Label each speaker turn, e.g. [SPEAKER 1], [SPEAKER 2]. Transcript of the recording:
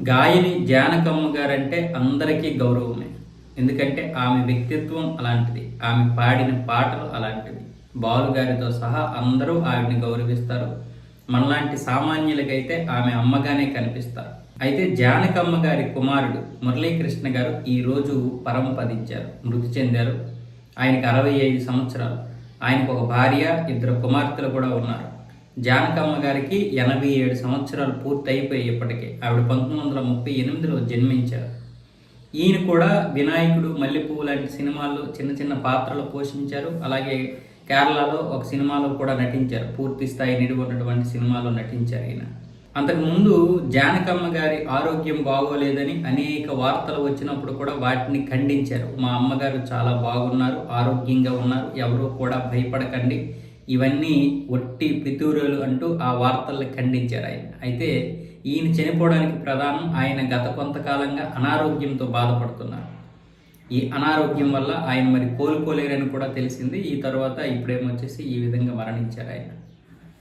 [SPEAKER 1] గాయని జానకమ్మ గారంటే అందరికీ గౌరవమే. ఎందుకంటే ఆమె వ్యక్తిత్వం అలాంటిది. ఆమె పాడిన పాటలు అలాంటివి. బాలు గారితో సహా అందరూ ఆవిడని గౌరవిస్తారు. మనలాంటి సామాన్యులకైతే ఆమె అమ్మగానే కనిపిస్తారు. అయితే జానకమ్మ గారి కుమారుడు మురళీకృష్ణ గారు ఈ రోజు పరమపదించారు మృతి చెందారు. ఆయనకు అరవై ఐదు సంవత్సరాలు. ఆయనకు ఒక భార్య ఇద్దరు కుమార్తెలు కూడా ఉన్నారు. జానకమ్మ గారికి ఎనభై ఏడు సంవత్సరాలు పూర్తి అయిపోయాయి ఇప్పటికే ఆవిడ పంతొమ్మిది వందల ముప్పై ఎనిమిదిలో జన్మించారు. ఈయన కూడా వినాయకుడు మల్లెపువ్వు లాంటి సినిమాల్లో చిన్న చిన్న పాత్రలు పోషించారు. అలాగే కేరళలో ఒక సినిమాలో కూడా నటించారు. పూర్తి స్థాయి నిడివి ఉన్నటువంటి సినిమాలో నటించారు ఈయన. అంతకుముందు జానకమ్మ గారి ఆరోగ్యం బాగోలేదని అనేక వార్తలు వచ్చినప్పుడు కూడా వాటిని ఖండించారు. మా అమ్మగారు చాలా బాగున్నారు ఆరోగ్యంగా ఉన్నారు. ఎవరూ కూడా భయపడకండి. ఇవన్నీ ఒట్టి పితూరులు అంటూ ఆ వార్తల్ని ఖండించారు ఆయన. అయితే ఈయన చనిపోవడానికి ప్రధానం ఆయన గత కొంతకాలంగా అనారోగ్యంతో బాధపడుతున్నారు. ఈ అనారోగ్యం వల్ల ఆయన మరి కోలుకోలేరని కూడా తెలిసింది. ఈ తర్వాత ఇప్పుడేమొచ్చేసి ఈ విధంగా మరణించారు ఆయన.